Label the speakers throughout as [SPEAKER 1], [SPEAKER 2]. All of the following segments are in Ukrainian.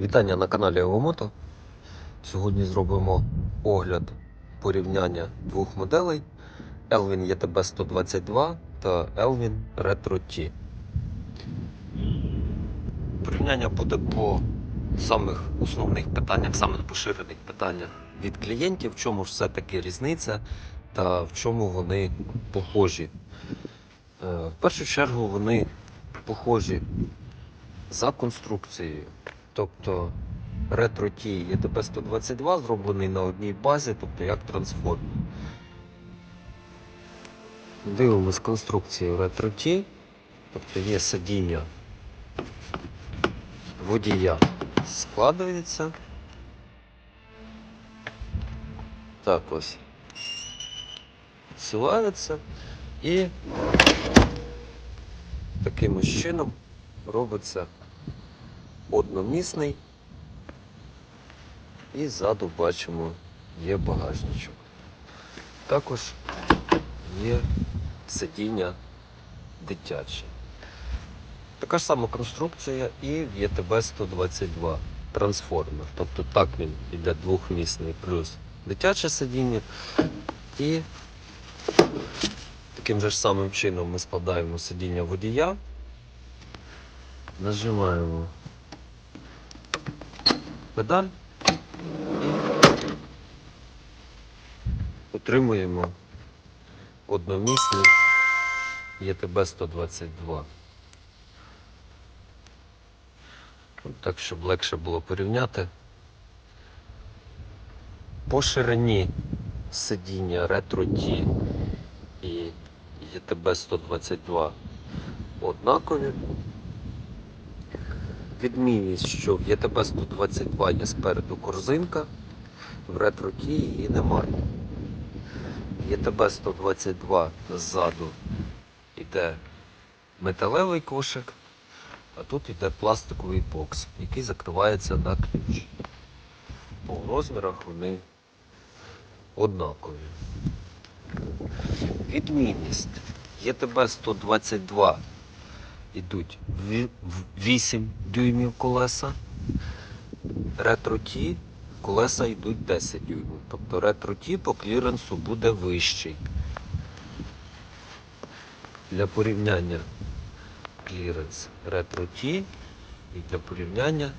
[SPEAKER 1] Вітання на каналі Евомото. Сьогодні зробимо огляд порівняння двох моделей Elvin ETB 122 та Elvin Retro T. Порівняння буде по самих основних питаннях, самих поширених питаннях від клієнтів, в чому ж все-таки різниця та в чому вони похожі. Е, В першу чергу вони похожі за конструкцією. Тобто Retro T ETP 122 зроблений на одній базі, тобто як трансформер. Дивимось конструкцію Retro T, тобто є сидіння водія складується. Так ось. Силається і таким чином робиться одномісний. І ззаду бачимо є багажничок. Також є сидіння дитяче. Така ж сама конструкція і в ЄТБ 122 трансформер. Тобто так він іде двохмісний плюс дитяче сидіння. І таким же ж самим чином ми складаємо сидіння водія. Нажимаємо педаль і отримуємо одномісний ЄТБ 122. От Так, щоб легше було порівняти. По ширині сидіння Retro T і ЄТБ 122 однакові. Відмінність, що в ЄТБ 122 є спереду корзинка, в T її немає. ЄТБ 122 ззаду йде металевий кошик, а тут йде пластиковий бокс, який закривається на ключ. По розмірах вони однакові. Відмінність. ЄТБ 122 йдуть 8 дюймів колеса. Ретро Ті колеса йдуть 10 дюймів. Тобто ретро Ті по кліренсу буде вищий. Для порівняння кліренс ретро Ті і для порівняння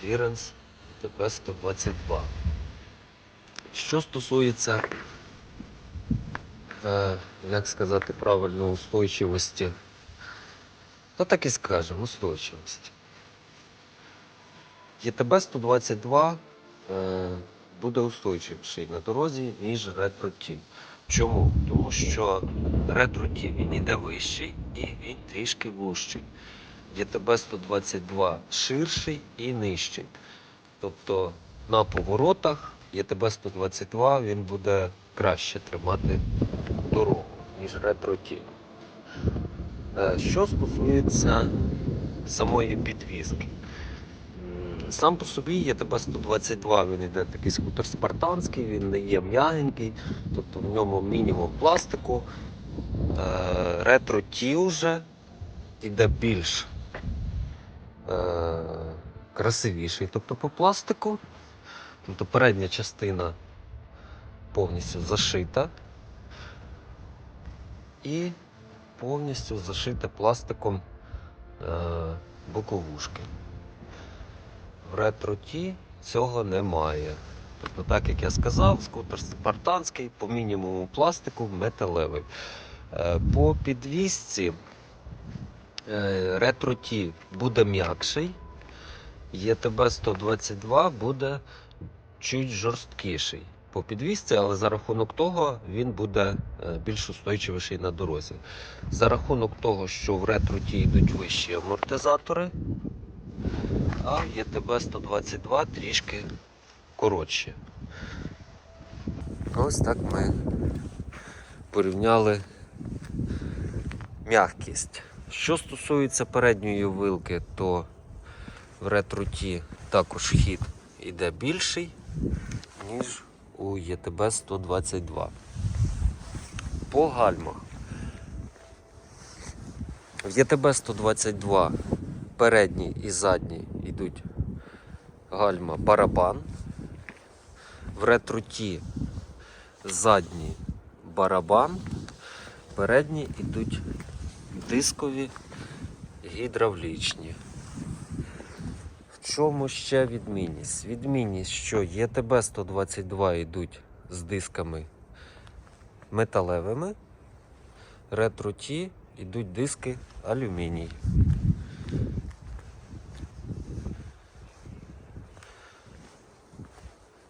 [SPEAKER 1] кліренс ТП 122. Що стосується, е, як сказати правильно, устойчивості Ну так і скажемо, устойчивість. ЄТБ 122 е, буде устойчивіший на дорозі, ніж T. Чому? Тому що T він іде вищий і він трішки вужчий. ЄТБ 122 ширший і нижчий. Тобто на поворотах ЄТБ 122 він буде краще тримати дорогу, ніж. Е, Що стосується самої підвізки. Сам по собі є ТБ 122, він йде такий скутер спартанський, він не є м'ягенький, тобто в ньому мінімум пластику. Е, Ретро Ті вже йде більш е, красивіший, тобто по пластику. Тобто передня частина повністю зашита. І повністю зашите пластиком е, боковушки. В ретро Ті цього немає. Тобто, так як я сказав, скутер спартанський, по мінімуму пластику металевий. Е, по підвісці е, ретро Ті буде м'якший, ЄТБ 122 буде чуть жорсткіший по підвісці, але за рахунок того він буде е, більш устойчивіший на дорозі. За рахунок того, що в ретро ті йдуть вищі амортизатори, а в ЄТБ 122 трішки коротші. Ось так ми порівняли м'якість. Що стосується передньої вилки, то в ретро ті також хід іде більший, ніж у ЄТБ 122. По гальмах. В ЄТБ 122 передні і задні йдуть гальма барабан. В ретроті задній барабан. Передні йдуть дискові гідравлічні. Чому ще відмінність? Відмінність, що ЄТБ 122 йдуть з дисками металевими, ретро Ті йдуть диски алюміній.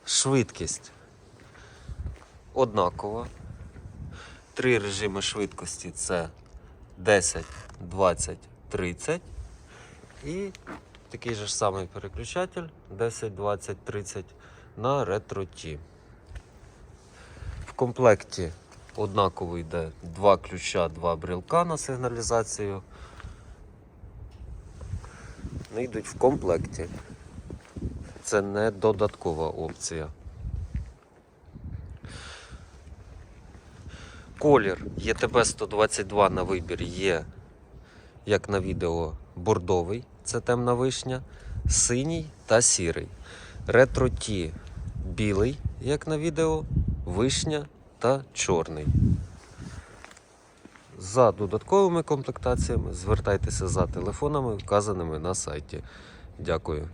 [SPEAKER 1] Швидкість однакова. Три режими швидкості це 10, 20, 30. І такий же ж самий переключатель 10, 20, 30 на ретро Ті. В комплекті однаково йде два ключа, два брелка на сигналізацію. Вони йдуть в комплекті. Це не додаткова опція. Колір ЄТБ 122 на вибір є, як на відео, бордовий, це темна вишня, синій та сірий. Ретро Ті білий, як на відео, вишня та чорний. За додатковими комплектаціями звертайтеся за телефонами, вказаними на сайті. Дякую.